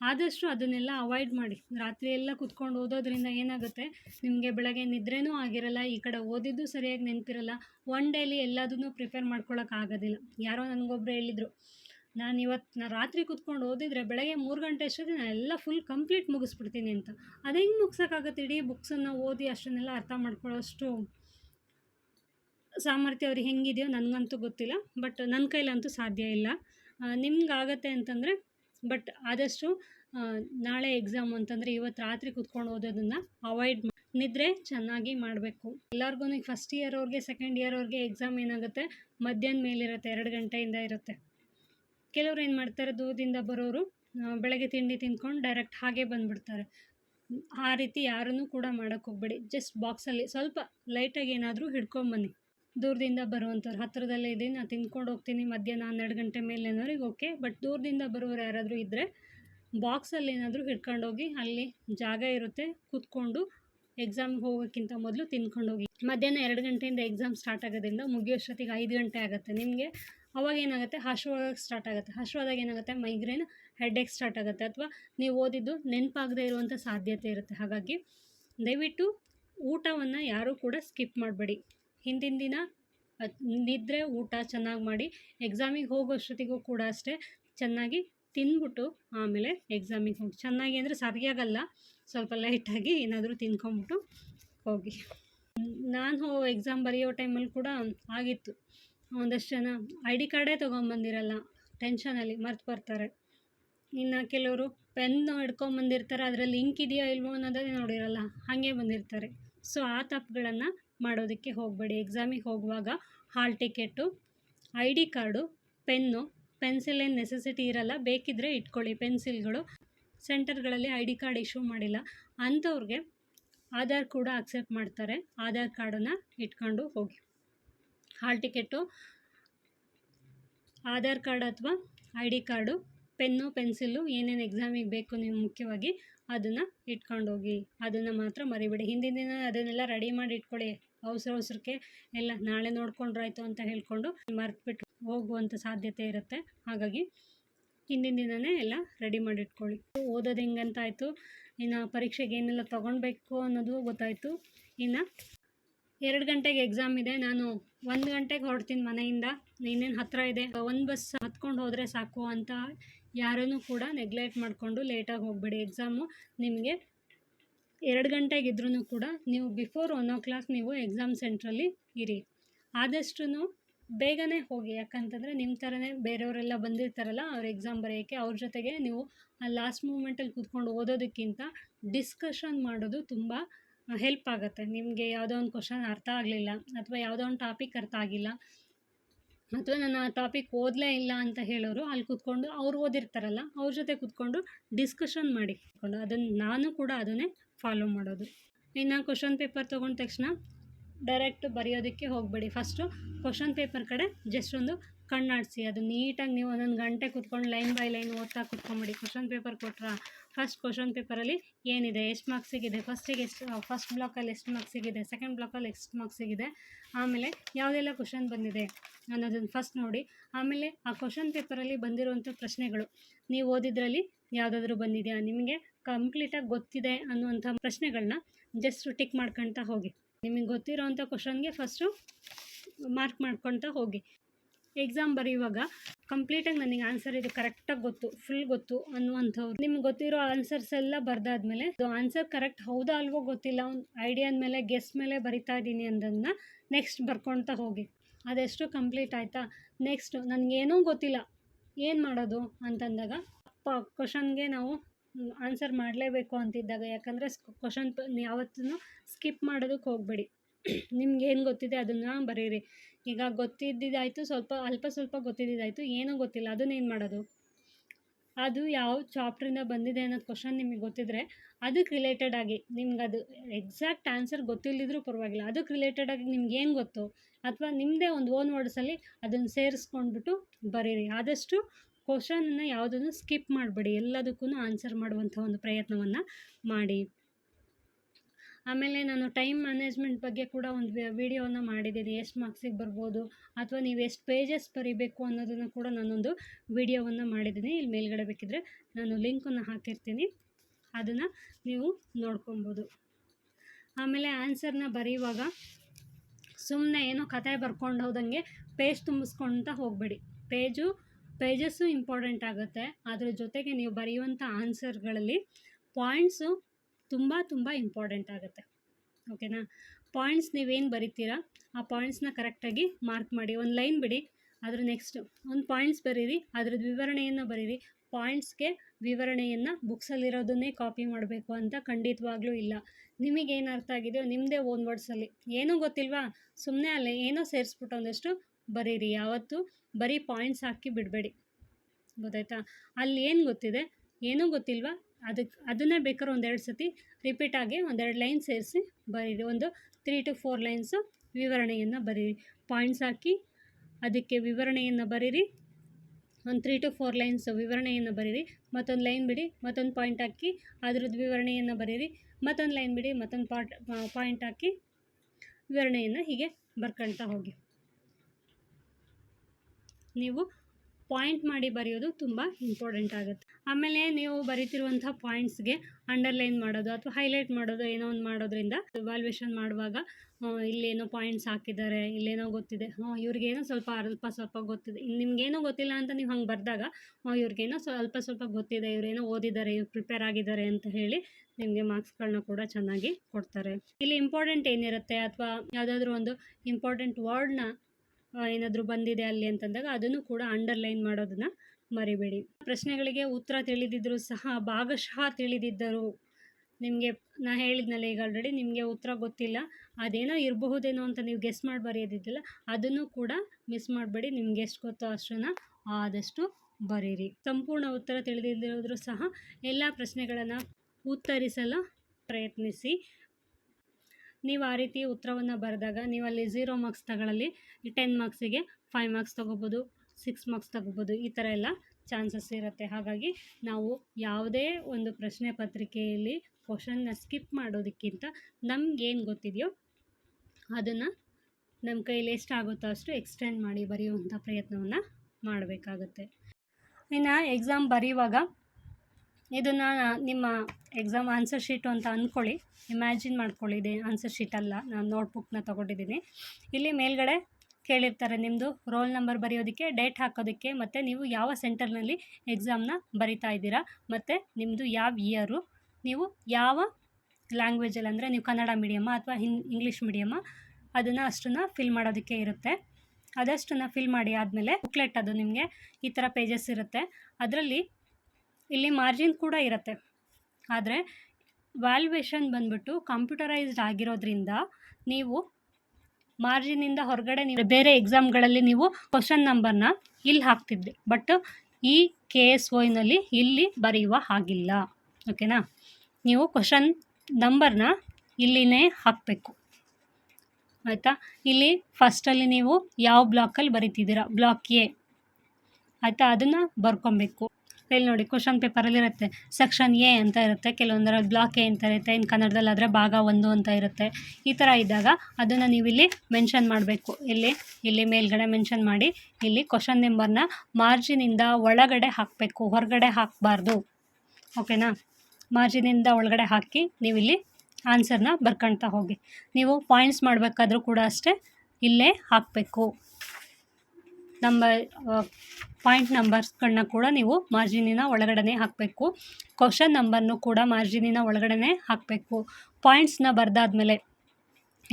ಆದಷ್ಟು ಅದನ್ನೆಲ್ಲ ಅವಾಯ್ಡ್ ಮಾಡಿ. ರಾತ್ರಿ ಎಲ್ಲ ಕುತ್ಕೊಂಡು ಓದೋದ್ರಿಂದ ಏನಾಗುತ್ತೆ? ನಿಮಗೆ ಬೆಳಗ್ಗೆ ನಿದ್ರೆನೂ ಆಗಿರಲ್ಲ, ಈ ಕಡೆ ಓದಿದ್ದು ಸರಿಯಾಗಿ ನೆನಪಿರಲ್ಲ ಒನ್ ಡೇಲಿ ಎಲ್ಲದನ್ನೂ ಪ್ರಿಪೇರ್ ಆಗೋದಿಲ್ಲ. ಯಾರೋ ನನಗೊಬ್ಬರು ಹೇಳಿದರು, ನಾನು ಇವತ್ತು ನಾನು ರಾತ್ರಿ ಕುತ್ಕೊಂಡು ಓದಿದರೆ ಬೆಳಗ್ಗೆ ಮೂರು ಗಂಟೆ ಅಷ್ಟೊತ್ತಿಗೆ ನಾನು ಎಲ್ಲ ಫುಲ್ ಕಂಪ್ಲೀಟ್ ಮುಗಿಸ್ಬಿಡ್ತೀನಿ ಅಂತ. ಅದು ಹೆಂಗೆ ಮುಗ್ಸೋಕ್ಕಾಗುತ್ತೆ? ಇಡೀ ಬುಕ್ಸನ್ನು ಓದಿ ಅಷ್ಟನ್ನೆಲ್ಲ ಅರ್ಥ ಮಾಡ್ಕೊಳ್ಳೋಷ್ಟು ಸಾಮರ್ಥ್ಯ ಅವ್ರಿಗೆ ಹೆಂಗಿದೆಯೋ ನನಗಂತೂ ಗೊತ್ತಿಲ್ಲ ಬಟ್ ನನ್ನ ಕೈಲಂತೂ ಸಾಧ್ಯ ಇಲ್ಲ. ನಿಮ್ಗೆ ಆಗತ್ತೆ ಅಂತಂದರೆ ಬಟ್ ಆದಷ್ಟು ನಾಳೆ ಎಕ್ಸಾಮ್ ಅಂತಂದರೆ ಇವತ್ತು ರಾತ್ರಿ ಕುತ್ಕೊಂಡು ಓದೋದನ್ನು ಅವಾಯ್ಡ್ ನಿದ್ರೆ ಚೆನ್ನಾಗಿ ಮಾಡಬೇಕು. ಎಲ್ಲರಿಗೂ ಫಸ್ಟ್ ಇಯರ್ ಅವ್ರಿಗೆ ಸೆಕೆಂಡ್ ಇಯರ್ ಅವ್ರಿಗೆ ಎಕ್ಸಾಮ್ ಏನಾಗುತ್ತೆ, ಮಧ್ಯಾಹ್ನ ಮೇಲಿರುತ್ತೆ, ಎರಡು ಗಂಟೆಯಿಂದ ಇರುತ್ತೆ. ಕೆಲವ್ರು ಏನು ಮಾಡ್ತಾರೆ, ದೂರದಿಂದ ಬರೋರು ಬೆಳಗ್ಗೆ ತಿಂಡಿ ತಿಂದ್ಕೊಂಡು ಡೈರೆಕ್ಟ್ ಹಾಗೆ ಬಂದುಬಿಡ್ತಾರೆ. ಆ ರೀತಿ ಯಾರನ್ನೂ ಕೂಡ ಮಾಡೋಕ್ಕೆ ಹೋಗ್ಬೇಡಿ. ಜಸ್ಟ್ ಬಾಕ್ಸಲ್ಲಿ ಸ್ವಲ್ಪ ಲೈಟಾಗಿ ಏನಾದರೂ ಹಿಡ್ಕೊಂಬನ್ನಿ ದೂರದಿಂದ ಬರುವಂಥವ್ರು. ಹತ್ತಿರದಲ್ಲೇ ಇದ್ದೀನಿ, ನಾನು ತಿಂದ್ಕೊಂಡು ಹೋಗ್ತೀನಿ ಮಧ್ಯಾಹ್ನ ಹನ್ನೆರಡು ಗಂಟೆ ಮೇಲೆ ಅನ್ನೋರಿಗೆ ಓಕೆ. ಬಟ್ ದೂರದಿಂದ ಬರೋರು ಯಾರಾದರೂ ಇದ್ದರೆ ಬಾಕ್ಸಲ್ಲಿ ಏನಾದರೂ ಹಿಡ್ಕೊಂಡೋಗಿ ಅಲ್ಲಿ ಜಾಗ ಇರುತ್ತೆ, ಕೂತ್ಕೊಂಡು ಎಕ್ಸಾಮ್ಗೆ ಹೋಗೋಕ್ಕಿಂತ ಮೊದಲು ತಿನ್ಕೊಂಡು ಹೋಗಿ. ಮಧ್ಯಾಹ್ನ ಎರಡು ಗಂಟೆಯಿಂದ ಎಕ್ಸಾಮ್ ಸ್ಟಾರ್ಟ್ ಆಗೋದ್ರಿಂದ ಮುಗಿಯೋಷ್ಟೊತ್ತಿಗೆ ಐದು ಗಂಟೆ ಆಗುತ್ತೆ. ನಿಮಗೆ ಅವಾಗ ಏನಾಗುತ್ತೆ? ಹಶುವಾಗಕ್ಕೆ ಸ್ಟಾರ್ಟ್ ಆಗುತ್ತೆ. ಹಶ್ವಾದಾಗ ಏನಾಗುತ್ತೆ? ಮೈಗ್ರೇನ್ ಹೆಡ್ಏಕ್ ಸ್ಟಾರ್ಟ್ ಆಗುತ್ತೆ. ಅಥವಾ ನೀವು ಓದಿದ್ದು ನೆನಪಾಗದೇ ಇರುವಂಥ ಸಾಧ್ಯತೆ ಇರುತ್ತೆ. ಹಾಗಾಗಿ ದಯವಿಟ್ಟು ಊಟವನ್ನು ಯಾರೂ ಕೂಡ ಸ್ಕಿಪ್ ಮಾಡಬೇಡಿ. ಹಿಂದಿನ ದಿನ ನಿದ್ರೆ ಊಟ ಚೆನ್ನಾಗಿ ಮಾಡಿ ಎಕ್ಸಾಮಿಗೆ ಹೋಗೋಷ್ಟೊತ್ತಿಗೂ ಕೂಡ ಅಷ್ಟೇ ಚೆನ್ನಾಗಿ ತಿಂದ್ಬಿಟ್ಟು ಆಮೇಲೆ ಎಕ್ಸಾಮಿಗೆ ಹೋಗಿ. ಚೆನ್ನಾಗಿ ಅಂದರೆ ಸರಿಯಾಗಲ್ಲ, ಸ್ವಲ್ಪ ಲೈಟಾಗಿ ಏನಾದರೂ ತಿನ್ಕೊಂಬಿಟ್ಟು ಹೋಗಿ. ನಾನು ಹೋ ಎಕ್ಸಾಮ್ ಬರೆಯೋ ಟೈಮಲ್ಲಿ ಕೂಡ ಆಗಿತ್ತು. ಒಂದಷ್ಟು ಜನ ಐ ಡಿ ಕಾರ್ಡೇ ತೊಗೊಂಬಂದಿರಲ್ಲ ಟೆನ್ಷನಲ್ಲಿ ಮರ್ತು ಬರ್ತಾರೆ. ಇನ್ನು ಕೆಲವರು ಪೆನ್ ಹಿಡ್ಕೊಂಬಂದಿರ್ತಾರೆ, ಅದರಲ್ಲಿ ಇಂಕ್ ಇದೆಯೋ ಇಲ್ವೋ ಅನ್ನೋದೇ ನೋಡಿರಲ್ಲ, ಹಾಗೆ ಬಂದಿರ್ತಾರೆ. ಸೊ ಆ ತಪ್ಪುಗಳನ್ನು ಮಾಡೋದಕ್ಕೆ ಹೋಗಬೇಡಿ. ಎಕ್ಸಾಮಿಗೆ ಹೋಗುವಾಗ hall ticket I D card pen pencil ಏನು ನೆಸೆಸಿಟಿ ಇರಲ್ಲ ಬೇಕಿದ್ದರೆ ಇಟ್ಕೊಳ್ಳಿ. ಪೆನ್ಸಿಲ್ಗಳು ಸೆಂಟರ್ಗಳಲ್ಲಿ ಐ ಡಿ ಕಾರ್ಡ್ ಇಶ್ಯೂ ಮಾಡಿಲ್ಲ. ಅಂಥವ್ರಿಗೆ ಆಧಾರ್ ಕೂಡ ಅಕ್ಸೆಪ್ಟ್ ಮಾಡ್ತಾರೆ. ಆಧಾರ್ ಕಾರ್ಡನ್ನು ಇಟ್ಕೊಂಡು ಹೋಗಿ. ಹಾಲ್ ಟಿಕೆಟು ಆಧಾರ್ ಕಾರ್ಡ್ ಅಥವಾ I D card pen pencil ಏನೇನು ಎಕ್ಸಾಮಿಗೆ ಬೇಕು ನೀವು ಮುಖ್ಯವಾಗಿ ಅದನ್ನು ಇಟ್ಕೊಂಡು ಹೋಗಿ. ಅದನ್ನು ಮಾತ್ರ ಮರಿಬೇಡಿ. ಹಿಂದಿನ ದಿನ ಅದನ್ನೆಲ್ಲ ರೆಡಿ ಮಾಡಿ ಇಟ್ಕೊಳ್ಳಿ. ಅವಸರ ಅವಸರಕ್ಕೆ ಎಲ್ಲ ನಾಳೆ ನೋಡ್ಕೊಂಡ್ರಾಯ್ತು ಅಂತ ಹೇಳ್ಕೊಂಡು ಮರೆತುಬಿಟ್ಟು ಹೋಗುವಂಥ ಸಾಧ್ಯತೆ ಇರುತ್ತೆ. ಹಾಗಾಗಿ ಹಿಂದಿನ ದಿನವೇ ಎಲ್ಲ ರೆಡಿ ಮಾಡಿ ಇಟ್ಕೊಳ್ಳಿ ಓದೋದು ಹೆಂಗಂತ ಆಯಿತು ಇನ್ನು ಪರೀಕ್ಷೆಗೆ ಏನೆಲ್ಲ ತೊಗೊಳ್ಬೇಕು ಅನ್ನೋದು ಗೊತ್ತಾಯಿತು. ಇನ್ನು ಎರಡು ಗಂಟೆಗೆ ಎಕ್ಸಾಮ್ ಇದೆ. ನಾನು ಒಂದು ಗಂಟೆಗೆ ಹೊರಡ್ತೀನಿ ಮನೆಯಿಂದ. ಇನ್ನೇನು ಹತ್ತಿರ ಇದೆ. ಒಂದು ಬಸ್ ಹತ್ಕೊಂಡು ಹೋದರೆ ಸಾಕು ಅಂತ ಯಾರನ್ನೂ ಕೂಡ ನೆಗ್ಲೆಕ್ಟ್ ಮಾಡಿಕೊಂಡು ಲೇಟಾಗಿ ಹೋಗಬೇಡಿ. ಎಕ್ಸಾಮು ನಿಮಗೆ ಎರಡು ಗಂಟೆಗಿದ್ರೂ ಕೂಡ ನೀವು ಬಿಫೋರ್ ಒನ್ ಓ ಕ್ಲಾಕ್ ನೀವು ಎಕ್ಸಾಮ್ ಸೆಂಟ್ರಲ್ಲಿ ಇರಿ. ಆದಷ್ಟು ಬೇಗನೆ ಹೋಗಿ, ಯಾಕಂತಂದರೆ ನಿಮ್ಮ ಥರನೇ ಬೇರೆಯವರೆಲ್ಲ ಬಂದಿರ್ತಾರಲ್ಲ ಅವ್ರ ಎಕ್ಸಾಮ್ ಬರೆಯೋಕ್ಕೆ, ಅವ್ರ ಜೊತೆಗೆ ನೀವು ಆ ಲಾಸ್ಟ್ ಮೂಮೆಂಟಲ್ಲಿ ಕೂತ್ಕೊಂಡು ಓದೋದಕ್ಕಿಂತ ಡಿಸ್ಕಷನ್ ಮಾಡೋದು ತುಂಬ ಹೆಲ್ಪ್ ಆಗುತ್ತೆ. ನಿಮಗೆ ಯಾವುದೋ ಒಂದು ಕ್ವಶನ್ ಅರ್ಥ ಆಗಲಿಲ್ಲ, ಅಥವಾ ಯಾವುದೋ ಒಂದು ಟಾಪಿಕ್ ಅರ್ಥ ಆಗಿಲ್ಲ ಅಥವಾ ನಾನು ಆ ಟಾಪಿಕ್ ಓದಲೇ ಇಲ್ಲ ಅಂತ ಹೇಳೋರು, ಅಲ್ಲಿ ಕೂತ್ಕೊಂಡು ಅವ್ರು ಓದಿರ್ತಾರಲ್ಲ, ಅವ್ರ ಜೊತೆ ಕೂತ್ಕೊಂಡು ಡಿಸ್ಕಷನ್ ಮಾಡಿ. ಕೂತ್ಕೊಂಡು ಅದನ್ನು ನಾನು ಕೂಡ ಅದನ್ನೇ ಫಾಲೋ ಮಾಡೋದು. ಇನ್ನು ಕ್ವಶನ್ ಪೇಪರ್ ತೊಗೊಂಡ ತಕ್ಷಣ ಡೈರೆಕ್ಟ್ ಬರೆಯೋದಕ್ಕೆ ಹೋಗಬೇಡಿ. ಫಸ್ಟು ಕ್ವಶನ್ ಪೇಪರ್ ಕಡೆ ಜಸ್ಟ್ ಒಂದು ಕಣ್ಣಾಡಿಸಿ, ಅದು ನೀಟಾಗಿ ನೀವು ಒಂದೊಂದು ಗಂಟೆ ಕೂತ್ಕೊಂಡು ಲೈನ್ ಬೈ ಲೈನ್ ಓದ್ತಾ ಕೂತ್ಕೊಂಬಿಡಿ. ಕ್ವಶನ್ ಪೇಪರ್ ಕೊಟ್ರ? ಫಸ್ಟ್ ಕ್ವಶನ್ ಪೇಪರಲ್ಲಿ ಏನಿದೆ? ಎಷ್ಟು ಮಾರ್ಕ್ಸಿಗಿದೆ ಫಸ್ಟಿಗೆ ಎಷ್ಟು, ಫಸ್ಟ್ ಬ್ಲಾಕಲ್ಲಿ ಎಷ್ಟು ಮಾರ್ಕ್ಸಿಗಿದೆ ಸೆಕೆಂಡ್ ಬ್ಲಾಕಲ್ಲಿ ಎಷ್ಟು ಮಾರ್ಕ್ಸಿಗಿದೆ ಆಮೇಲೆ ಯಾವುದೆಲ್ಲ ಕ್ವಶನ್ ಬಂದಿದೆ ಅನ್ನೋದನ್ನು ಫಸ್ಟ್ ನೋಡಿ. ಆಮೇಲೆ ಆ ಕ್ವಶನ್ ಪೇಪರಲ್ಲಿ ಬಂದಿರುವಂಥ ಪ್ರಶ್ನೆಗಳು. ನೀವು ಓದಿದ್ರಲ್ಲಿ ಯಾವುದಾದ್ರೂ ಬಂದಿದೆಯಾ? ನಿಮಗೆ ಕಂಪ್ಲೀಟಾಗಿ ಗೊತ್ತಿದೆ ಅನ್ನುವಂಥ ಪ್ರಶ್ನೆಗಳನ್ನ ಜಸ್ಟ್ ಟಿಕ್ ಮಾಡ್ಕೊಳ್ತಾ ಹೋಗಿ. ನಿಮಗೆ ಗೊತ್ತಿರೋವಂಥ ಕ್ವಶನ್ಗೆ ಫಸ್ಟು ಮಾರ್ಕ್ ಮಾಡ್ಕೊಳ್ತಾ ಹೋಗಿ. ಎಕ್ಸಾಮ್ ಬರೆಯುವಾಗ ಕಂಪ್ಲೀಟಾಗಿ ನನಗೆ ಆನ್ಸರ್ ಇದು ಕರೆಕ್ಟಾಗಿ ಗೊತ್ತು ಫುಲ್ ಗೊತ್ತು ಅನ್ನುವಂಥವ್ರು. ನಿಮ್ಗೆ ಗೊತ್ತಿರೋ ಆನ್ಸರ್ಸ್ ಎಲ್ಲ ಬರ್ದಾದ್ಮೇಲೆ ಅದು ಆನ್ಸರ್ ಕರೆಕ್ಟ್ ಹೌದಾ ಅಲ್ವೋ ಗೊತ್ತಿಲ್ಲ, ಒಂದು ಐಡಿಯಾದ ಮೇಲೆ ಗೆಸ್ಟ್ ಮೇಲೆ ಬರಿತಾ ಇದ್ದೀನಿ ಅಂದನ್ನ ನೆಕ್ಸ್ಟ್ ಬರ್ಕೊಳ್ತಾ ಹೋಗಿ. ಅದೆಷ್ಟು ಕಂಪ್ಲೀಟ್ ಆಯಿತಾ? ನೆಕ್ಸ್ಟು ನನಗೇನೂ ಗೊತ್ತಿಲ್ಲ, ಏನು ಮಾಡೋದು ಅಂತಂದಾಗ ಪ ಕ್ವಶನ್ಗೆ ನಾವು ಆನ್ಸರ್ ಮಾಡಲೇಬೇಕು ಅಂತಿದ್ದಾಗ, ಯಾಕಂದರೆ ಕ್ವಶನ್ ಯಾವತ್ತೂ ಸ್ಕಿಪ್ ಮಾಡೋದಕ್ಕೆ ಹೋಗಬೇಡಿ. ನಿಮ್ಗೆ ಏನು ಗೊತ್ತಿದೆ ಅದನ್ನು ಬರೀರಿ. ಈಗ ಗೊತ್ತಿದ್ದಿದ್ದಾಯಿತು, ಸ್ವಲ್ಪ ಅಲ್ಪ ಸ್ವಲ್ಪ ಗೊತ್ತಿದ್ದಿದ್ದಾಯಿತು, ಏನೂ ಗೊತ್ತಿಲ್ಲ. ಅದನ್ನೇನು ಮಾಡೋದು? ಅದು ಯಾವ ಚಾಪ್ಟ್ರಿಂದ ಬಂದಿದೆ ಅನ್ನೋದು ಕ್ವಶನ್ ನಿಮಗೆ ಗೊತ್ತಿದ್ರೆ ಅದಕ್ಕೆ ರಿಲೇಟೆಡ್ ಆಗಿ ನಿಮ್ಗೆ ಅದು ಎಕ್ಸಾಕ್ಟ್ ಆನ್ಸರ್ ಗೊತ್ತಿಲ್ಲದಿದ್ರೂ ಪರವಾಗಿಲ್ಲ. ಅದಕ್ಕೆ ರಿಲೇಟೆಡ್ ಆಗಿ ನಿಮ್ಗೆ ಏನು ಗೊತ್ತು? ಅಥವಾ ನಿಮ್ಮದೇ ಒಂದು ಓನ್ ವರ್ಡ್ಸಲ್ಲಿ ಅದನ್ನು ಸೇರಿಸ್ಕೊಂಡ್ಬಿಟ್ಟು ಬರೀರಿ. ಆದಷ್ಟು ಕ್ವಶನನ್ನು ಯಾವುದನ್ನು ಸ್ಕಿಪ್ ಮಾಡಬೇಡಿ. ಎಲ್ಲದಕ್ಕೂ ಆನ್ಸರ್ ಮಾಡುವಂಥ ಒಂದು ಪ್ರಯತ್ನವನ್ನು ಮಾಡಿ. ಆಮೇಲೆ ನಾನು ಟೈಮ್ ಮ್ಯಾನೇಜ್ಮೆಂಟ್ ಬಗ್ಗೆ ಕೂಡ ಒಂದು ವಿಡಿಯೋನ ಮಾಡಿದ್ದೀನಿ. ಎಷ್ಟು ಮಾರ್ಕ್ಸಿಗೆ ಬರ್ಬೋದು ಅಥವಾ ನೀವು ಎಷ್ಟು ಪೇಜಸ್ ಬರೀಬೇಕು ಅನ್ನೋದನ್ನು ಕೂಡ ನಾನೊಂದು ವಿಡಿಯೋವನ್ನು ಮಾಡಿದ್ದೀನಿ. ಇಲ್ಲಿ ಮೇಲ್ಗಡೆ ಬೇಕಿದ್ರೆ ನಾನು ಲಿಂಕನ್ನು ಹಾಕಿರ್ತೀನಿ. ಅದನ್ನು ನೀವು ನೋಡ್ಕೊಬೋದು. ಆಮೇಲೆ ಆನ್ಸರ್ನ ಬರೆಯುವಾಗ ಸುಮ್ಮನೆ ಏನೋ ಕತೆ ಬರ್ಕೊಂಡು ಹೋದಂಗೆ ಪೇಜ್ ತುಂಬಿಸ್ಕೊಳ್ತಾ ಹೋಗಬೇಡಿ. ಪೇಜು ಪೇಜಸ್ಸು ಇಂಪಾರ್ಟೆಂಟ್ ಆಗುತ್ತೆ. ಅದರ ಜೊತೆಗೆ ನೀವು ಬರೆಯುವಂಥ ಆನ್ಸರ್ಗಳಲ್ಲಿ ಪಾಯಿಂಟ್ಸು ತುಂಬ ತುಂಬ ಇಂಪಾರ್ಟೆಂಟ್ ಆಗುತ್ತೆ. ಓಕೆನಾ ಪಾಯಿಂಟ್ಸ್ ನೀವೇನು ಬರಿತೀರಾ? ಆ ಪಾಯಿಂಟ್ಸ್ನ ಕರೆಕ್ಟಾಗಿ ಮಾರ್ಕ್ ಮಾಡಿ, ಒಂದು ಲೈನ್ ಬಿಡಿ. ಅದ್ರ ನೆಕ್ಸ್ಟ್ ಒಂದು ಪಾಯಿಂಟ್ಸ್ ಬರೀರಿ ಅದ್ರದ್ದು ವಿವರಣೆಯನ್ನು ಬರೀರಿ. ಪಾಯಿಂಟ್ಸ್ಗೆ ವಿವರಣೆಯನ್ನು ಬುಕ್ಸಲ್ಲಿರೋದನ್ನೇ ಕಾಪಿ ಮಾಡಬೇಕು ಅಂತ ಖಂಡಿತವಾಗ್ಲೂ ಇಲ್ಲ. ನಿಮಗೇನು ಅರ್ಥ ಆಗಿದೆಯೋ ನಿಮ್ಮದೇ ಓನ್ ವರ್ಡ್ಸಲ್ಲಿ ಏನೂ ಗೊತ್ತಿಲ್ವಾ? ಸುಮ್ಮನೆ ಅಲ್ಲೇ ಏನೋ ಸೇರಿಸ್ಬಿಟ್ಟು ಒಂದಷ್ಟು ಬರೀರಿ. ಯಾವತ್ತೂ ಬರೀ ಪಾಯಿಂಟ್ಸ್ ಹಾಕಿ ಬಿಡಬೇಡಿ. ಗೊತ್ತಾಯ್ತಾ? ಅಲ್ಲಿ ಏನು ಗೊತ್ತಿದೆ? ಏನೂ ಗೊತ್ತಿಲ್ವಾ? ಅದಕ್ಕೆ ಅದನ್ನೇ ಬೇಕಾದ್ರೆ ಒಂದೆರಡು ಸತಿ ರಿಪೀಟಾಗಿ ಒಂದೆರಡು ಲೈನ್ ಸೇರಿಸಿ ಬರೀರಿ. ಒಂದು ತ್ರೀ ಟು ಫೋರ್ ಲೈನ್ಸು ವಿವರಣೆಯನ್ನು ಬರೀರಿ. ಪಾಯಿಂಟ್ಸ್ ಹಾಕಿ ಅದಕ್ಕೆ ವಿವರಣೆಯನ್ನು ಬರೀರಿ. ಒಂದು ತ್ರೀ ಟು ಫೋರ್ ಲೈನ್ಸ್ ವಿವರಣೆಯನ್ನು ಬರೀರಿ. ಮತ್ತೊಂದು ಲೈನ್ ಬಿಡಿ, ಮತ್ತೊಂದು ಪಾಯಿಂಟ್ ಹಾಕಿ ಅದ್ರದ್ದು ವಿವರಣೆಯನ್ನು ಬರೀರಿ. ಮತ್ತೊಂದು ಲೈನ್ ಬಿಡಿ, ಮತ್ತೊಂದು ಪಾಟ್ ಪಾಯಿಂಟ್ ಹಾಕಿ ವಿವರಣೆಯನ್ನು ಹೀಗೆ ಬರ್ಕೊಳ್ತಾ ಹೋಗಿ. ನೀವು ಪಾಯಿಂಟ್ ಮಾಡಿ ಬರೆಯೋದು ತುಂಬ ಇಂಪಾರ್ಟೆಂಟ್ ಆಗುತ್ತೆ. ಆಮೇಲೆ ನೀವು ಬರೀತಿರುವಂಥ ಪಾಯಿಂಟ್ಸ್ಗೆ ಅಂಡರ್ಲೈನ್ ಮಾಡೋದು ಅಥವಾ ಹೈಲೈಟ್ ಮಾಡೋದು ಏನೋ ಒಂದು ಮಾಡೋದ್ರಿಂದ ಇವಾಲ್ಯೂಷನ್ ಮಾಡುವಾಗ ಇಲ್ಲೇನೋ ಪಾಯಿಂಟ್ಸ್ ಹಾಕಿದ್ದಾರೆ, ಇಲ್ಲೇನೋ ಗೊತ್ತಿದೆ. ಹಾಂ ಇವ್ರಿಗೇನೋ ಸ್ವಲ್ಪ ಅಲ್ಪ ಸ್ವಲ್ಪ ಗೊತ್ತಿದೆ. ನಿಮ್ಗೇನೋ ಗೊತ್ತಿಲ್ಲ ಅಂತ ನೀವು ಹಂಗೆ ಬರೆದಾಗ ಇವ್ರಿಗೇನೋ ಸ್ವಲ್ಪ ಸ್ವಲ್ಪ ಗೊತ್ತಿದೆ, ಇವರೇನೋ ಓದಿದ್ದಾರೆ, ಇವ್ರು ಪ್ರಿಪೇರ್ ಆಗಿದ್ದಾರೆ ಅಂತ ಹೇಳಿ ನಿಮಗೆ ಮಾರ್ಕ್ಸ್ಗಳನ್ನ ಕೂಡ ಚೆನ್ನಾಗಿ ಕೊಡ್ತಾರೆ. ಇಲ್ಲಿ ಇಂಪಾರ್ಟೆಂಟ್ ಏನಿರುತ್ತೆ ಅಥವಾ ಯಾವುದಾದ್ರೂ ಒಂದು ಇಂಪಾರ್ಟೆಂಟ್ ವರ್ಡ್ನ ಏನಾದರೂ ಬಂದಿದೆ ಅಲ್ಲಿ ಅಂತಂದಾಗ ಅದನ್ನು ಕೂಡ ಅಂಡರ್ಲೈನ್ ಮಾಡೋದನ್ನು ಮರಿಬೇಡಿ. ಪ್ರಶ್ನೆಗಳಿಗೆ ಉತ್ತರ ತಿಳಿದಿದ್ದರೂ ಸಹ ಭಾಗಶಃ ತಿಳಿದಿದ್ದರು ನಿಮಗೆ, ನಾ ಹೇಳಿದ್ನಲ್ಲ ಈಗ ಆಲ್ರೆಡಿ ನಿಮಗೆ ಉತ್ತರ ಗೊತ್ತಿಲ್ಲ. ಅದೇನೋ ಇರಬಹುದೇನೋ ಅಂತ ನೀವು ಗೆಸ್ ಮಾಡಿ ಬರೆಯೋದಿದ್ದಿಲ್ಲ, ಅದನ್ನು ಕೂಡ ಮಿಸ್ ಮಾಡಬೇಡಿ. ನಿಮ್ಗೆ ಎಷ್ಟು ಗೊತ್ತೋ ಅಷ್ಟನ್ನು ಆದಷ್ಟು ಬರೀರಿ. ಸಂಪೂರ್ಣ ಉತ್ತರ ತಿಳಿದಿದ್ದರೂ ಸಹ ಎಲ್ಲ ಪ್ರಶ್ನೆಗಳನ್ನು ಉತ್ತರಿಸಲು ಪ್ರಯತ್ನಿಸಿ. ನೀವು ಆ ರೀತಿ ಉತ್ತರವನ್ನು ಬರೆದಾಗ ನೀವು ಅಲ್ಲಿ ಝೀರೋ ಮಾರ್ಕ್ಸ್ ತಗೊಳ್ಳಲ್ಲಿ ಟೆನ್ ಮಾರ್ಕ್ಸಿಗೆ ಫೈವ್ ಮಾರ್ಕ್ಸ್ ತೊಗೋಬೋದು ಸಿಕ್ಸ್ ಮಾರ್ಕ್ಸ್ ತೊಗೋಬೋದು, ಈ ಥರ ಎಲ್ಲ ಚಾನ್ಸಸ್ ಇರುತ್ತೆ. ಹಾಗಾಗಿ ನಾವು ಯಾವುದೇ ಒಂದು ಪ್ರಶ್ನೆ ಪತ್ರಿಕೆಯಲ್ಲಿ ಕ್ವಶನ್ನ ಸ್ಕಿಪ್ ಮಾಡೋದಕ್ಕಿಂತ ನಮಗೇನು ಗೊತ್ತಿದೆಯೋ ಅದನ್ನು ನಮ್ಮ ಕೈಯ್ಯಲ್ಲಿ ಎಷ್ಟು ಆಗುತ್ತೋ ಅಷ್ಟು ಎಕ್ಸ್ಟೆಂಡ್ ಮಾಡಿ ಬರೆಯುವಂಥ ಪ್ರಯತ್ನವನ್ನು ಮಾಡಬೇಕಾಗತ್ತೆ. ಇನ್ನು ಎಕ್ಸಾಮ್ ಬರೆಯುವಾಗ ಇದನ್ನು ನಿಮ್ಮ ಎಕ್ಸಾಮ್ ಆನ್ಸರ್ ಶೀಟು ಅಂತ ಅಂದ್ಕೊಳ್ಳಿ ಇಮ್ಯಾಜಿನ್ ಮಾಡ್ಕೊಳ್ಳಿ, ಇದೆ ಆನ್ಸರ್ ಶೀಟ್ ಅಲ್ಲ. ನಾನು ನೋಟ್ಬುಕ್ನ ತೊಗೊಂಡಿದ್ದೀನಿ. ಇಲ್ಲಿ ಮೇಲ್ಗಡೆ ಕೇಳಿರ್ತಾರೆ ನಿಮ್ಮದು ರೋಲ್ ನಂಬರ್ ಬರೆಯೋದಕ್ಕೆ ಡೇಟ್ ಹಾಕೋದಕ್ಕೆ, ಮತ್ತು ನೀವು ಯಾವ ಸೆಂಟರ್ನಲ್ಲಿ ಎಕ್ಸಾಮ್ನ ಬರಿತಾ ಇದ್ದೀರಾ, ಮತ್ತು ನಿಮ್ಮದು ಯಾವ ಇಯರು ನೀವು ಯಾವ ಲ್ಯಾಂಗ್ವೇಜಲ್ಲಿ ಅಂದರೆ ನೀವು ಕನ್ನಡ ಮೀಡಿಯಮ್ಮ ಅಥವಾ ಹಿನ್ ಇಂಗ್ಲೀಷ್ ಮೀಡಿಯಮ್ಮ ಅದನ್ನು ಅಷ್ಟನ್ನು ಫಿಲ್ ಮಾಡೋದಕ್ಕೆ ಇರುತ್ತೆ. ಅದಷ್ಟನ್ನು ಫಿಲ್ ಮಾಡಿ ಆದಮೇಲೆ ಬುಕ್ಲೆಟ್ ಅದು ನಿಮಗೆ ಈ ಥರ ಪೇಜಸ್ ಇರುತ್ತೆ. ಅದರಲ್ಲಿ ಇಲ್ಲಿ ಮಾರ್ಜಿನ್ ಕೂಡ ಇರುತ್ತೆ. ಆದರೆ ವ್ಯಾಲ್ಯೂಯೇಷನ್ ಬಂದ್ಬಿಟ್ಟು ಕಂಪ್ಯೂಟರೈಸ್ಡ್ ಆಗಿರೋದ್ರಿಂದ ನೀವು ಮಾರ್ಜಿನಿಂದ ಹೊರಗಡೆ ನೀವು ಬೇರೆ ಎಕ್ಸಾಮ್ಗಳಲ್ಲಿ ನೀವು ಕ್ವಶನ್ ನಂಬರ್ನ ಇಲ್ಲಿ ಹಾಕ್ತಿದ್ದೆ ಬಟ್ ಈ ಕೆ ಎಸ್ ಒಯ್ನಲ್ಲಿ ಇಲ್ಲಿ ಬರೆಯುವ ಹಾಗಿಲ್ಲ. ಓಕೆನಾ ನೀವು ಕ್ವಶನ್ ನಂಬರ್ನ ಇಲ್ಲಿನೇ ಹಾಕಬೇಕು. ಆಯಿತಾ? ಇಲ್ಲಿ ಫಸ್ಟಲ್ಲಿ ನೀವು ಯಾವ ಬ್ಲಾಕಲ್ಲಿ ಬರಿತಿದ್ದೀರಾ? ಬ್ಲಾಕ್ ಎ ಆಯಿತಾ? ಅದನ್ನು ಬರ್ಕೊಬೇಕು. ಇಲ್ಲಿ ನೋಡಿ ಕ್ವಶನ್ ಪೇಪರಲ್ಲಿರುತ್ತೆ ಸೆಕ್ಷನ್ ಎ ಅಂತ ಇರುತ್ತೆ, ಕೆಲವೊಂದರಲ್ಲಿ ಬ್ಲಾಕ್ ಎ ಅಂತ ಇರುತ್ತೆ ಇನ್ನು ಕನ್ನಡದಲ್ಲಿ ಆದರೆ ಭಾಗ ಒಂದು ಅಂತ ಇರುತ್ತೆ. ಈ ಥರ ಇದ್ದಾಗ ಅದನ್ನು ನೀವು ಇಲ್ಲಿ ಮೆನ್ಷನ್ ಮಾಡಬೇಕು. ಇಲ್ಲಿ ಇಲ್ಲಿ ಮೇಲ್ಗಡೆ ಮೆನ್ಷನ್ ಮಾಡಿ, ಇಲ್ಲಿ ಕ್ವಶನ್ ನಂಬರ್ನ ಮಾರ್ಜಿನಿಂದ ಒಳಗಡೆ ಹಾಕಬೇಕು, ಹೊರಗಡೆ ಹಾಕಬಾರ್ದು. ಓಕೆನಾ ಮಾರ್ಜಿನಿಂದ ಒಳಗಡೆ ಹಾಕಿ ನೀವಿಲ್ಲಿ ಆನ್ಸರ್ನ ಬರ್ಕೊಳ್ತಾ ಹೋಗಿ. ನೀವು ಪಾಯಿಂಟ್ಸ್ ಮಾಡಬೇಕಾದ್ರೂ ಕೂಡ ಅಷ್ಟೇ ಇಲ್ಲೇ ಹಾಕಬೇಕು. ನಂಬರ್ ಪಾಯಿಂಟ್ ನಂಬರ್ಸ್ಗಳನ್ನ ಕೂಡ ನೀವು ಮಾರ್ಜಿನಿನ ಒಳಗಡೆ ಹಾಕಬೇಕು. ಕ್ವಶನ್ ನಂಬರ್ನು ಕೂಡ ಮಾರ್ಜಿನಿನ ಒಳಗಡೆ ಹಾಕಬೇಕು. ಪಾಯಿಂಟ್ಸ್ನ ಬರೆದಾದ್ಮೇಲೆ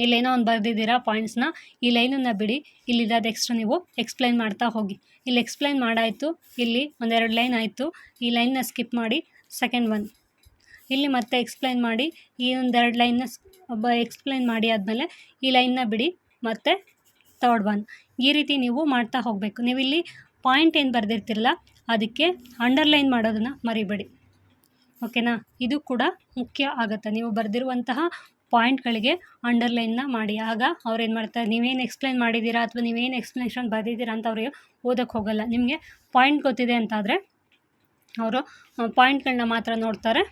ಇಲ್ಲೇನೋ ಒಂದು ಬರೆದಿದ್ದೀರಾ ಪಾಯಿಂಟ್ಸ್ನ ಈ ಲೈನನ್ನು ಬಿಡಿ. ಇಲ್ಲಿದ್ದಾದ ಎಕ್ಸ್ಟ್ರಾ ನೀವು ಎಕ್ಸ್ಪ್ಲೈನ್ ಮಾಡ್ತಾ ಹೋಗಿ. ಇಲ್ಲಿ ಎಕ್ಸ್ಪ್ಲೈನ್ ಮಾಡಾಯಿತು, ಇಲ್ಲಿ ಒಂದೆರಡು ಲೈನ್ ಆಯಿತು. ಈ ಲೈನ್ನ ಸ್ಕಿಪ್ ಮಾಡಿ ಸೆಕೆಂಡ್ ಒನ್ ಇಲ್ಲಿ ಮತ್ತೆ ಎಕ್ಸ್ಪ್ಲೈನ್ ಮಾಡಿ, ಈ ಒಂದೆರಡು ಲೈನ್ನ ಒಬ್ಬ ಎಕ್ಸ್ಪ್ಲೈನ್ ಮಾಡಿ ಆದಮೇಲೆ ಈ ಲೈನ್ನ ಬಿಡಿ ಮತ್ತು ತರ್ಡ್ ಒನ್ ಈ ರೀತಿ ನೀವು ಮಾಡ್ತಾ ಹೋಗಬೇಕು. ನೀವು ಇಲ್ಲಿ ಪಾಯಿಂಟ್ ಏನು ಬರೆದಿರ್ತಿರಲ್ಲ, ಅದಕ್ಕೆ ಅಂಡರ್ಲೈನ್ ಮಾಡೋದನ್ನು ಮರಿಬೇಡಿ. ಓಕೆನಾ? ಇದು ಕೂಡ ಮುಖ್ಯ ಆಗುತ್ತೆ. ನೀವು ಬರೆದಿರುವಂತಹ ಪಾಯಿಂಟ್ಗಳಿಗೆ ಅಂಡರ್ಲೈನ್ನ ಮಾಡಿ. ಆಗ ಅವ್ರು ಏನು ಮಾಡ್ತಾರೆ, ನೀವೇನು ಎಕ್ಸ್ಪ್ಲೈನ್ ಮಾಡಿದ್ದೀರಾ ಅಥವಾ ನೀವೇನು ಎಕ್ಸ್ಪ್ಲನೇಷನ್ ಬರೆದಿದ್ದೀರಾ ಅಂತ ಅವ್ರಿಗೆ ಓದೋಕ್ಕೆ ಹೋಗಲ್ಲ. ನಿಮಗೆ ಪಾಯಿಂಟ್ ಗೊತ್ತಿದೆ ಅಂತಾದರೆ ಅವರು ಪಾಯಿಂಟ್ಗಳನ್ನ ಮಾತ್ರ ನೋಡ್ತಾರೆ.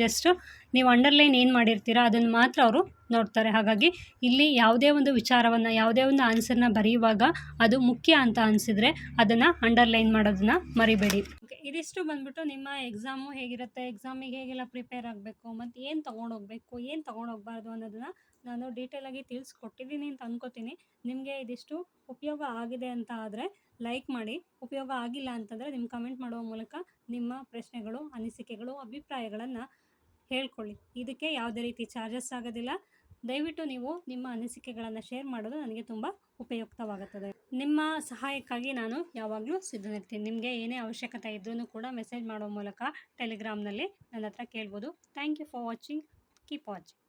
ಜಸ್ಟು ನೀವು ಅಂಡರ್ಲೈನ್ ಏನು ಮಾಡಿರ್ತೀರಾ ಅದನ್ನು ಮಾತ್ರ ಅವರು ನೋಡ್ತಾರೆ. ಹಾಗಾಗಿ ಇಲ್ಲಿ ಯಾವುದೇ ಒಂದು ವಿಚಾರವನ್ನು, ಯಾವುದೇ ಒಂದು ಆನ್ಸರ್ನ ಬರೆಯುವಾಗ ಅದು ಮುಖ್ಯ ಅಂತ ಅನಿಸಿದರೆ ಅದನ್ನು ಅಂಡರ್ಲೈನ್ ಮಾಡೋದನ್ನ ಮರಿಬೇಡಿ. ಇದಿಷ್ಟು ಬಂದ್ಬಿಟ್ಟು ನಿಮ್ಮ ಎಕ್ಸಾಮು ಹೇಗಿರುತ್ತೆ ಎಕ್ಸಾಮಿಗೆ ಹೇಗೆಲ್ಲ ಪ್ರಿಪೇರ್ ಆಗಬೇಕು, ಮತ್ತು ಏನು ತೊಗೊಂಡೋಗ್ಬೇಕು, ಏನು ತೊಗೊಂಡೋಗ್ಬಾರ್ದು ಅನ್ನೋದನ್ನು ನಾನು ಡೀಟೇಲಾಗಿ ತಿಳಿಸ್ಕೊಟ್ಟಿದ್ದೀನಿ ಅಂತ ಅನ್ಕೋತೀನಿ. ನಿಮಗೆ ಇದಿಷ್ಟು ಉಪಯೋಗ ಆಗಿದೆ ಅಂತ ಆದರೆ ಲೈಕ್ ಮಾಡಿ. ಉಪಯೋಗ ಆಗಿಲ್ಲ ಅಂತಂದರೆ ನಿಮ್ಮ ಕಮೆಂಟ್ ಮಾಡುವ ಮೂಲಕ ನಿಮ್ಮ ಪ್ರಶ್ನೆಗಳು, ಅನಿಸಿಕೆಗಳು, ಅಭಿಪ್ರಾಯಗಳನ್ನು ಹೇಳ್ಕೊಳ್ಳಿ. ಇದಕ್ಕೆ ಯಾವುದೇ ರೀತಿ ಚಾರ್ಜಸ್ ಆಗೋದಿಲ್ಲ. ದಯವಿಟ್ಟು ನೀವು ನಿಮ್ಮ ಅನಿಸಿಕೆಗಳನ್ನು ಶೇರ್ ಮಾಡೋದು ನನಗೆ ತುಂಬ ಉಪಯುಕ್ತವಾಗುತ್ತದೆ. ನಿಮ್ಮ ಸಹಾಯಕ್ಕಾಗಿ ನಾನು ಯಾವಾಗಲೂ ಸಿದ್ಧನಿರ್ತೀನಿ. ನಿಮಗೆ ಏನೇ ಅವಶ್ಯಕತೆ ಇದ್ರೂ ಕೂಡ ಮೆಸೇಜ್ ಮಾಡೋ ಮೂಲಕ ಟೆಲಿಗ್ರಾಮ್ನಲ್ಲಿ ನನ್ನ ಹತ್ರ ಕೇಳ್ಬೋದು. Thank you for watching keep watching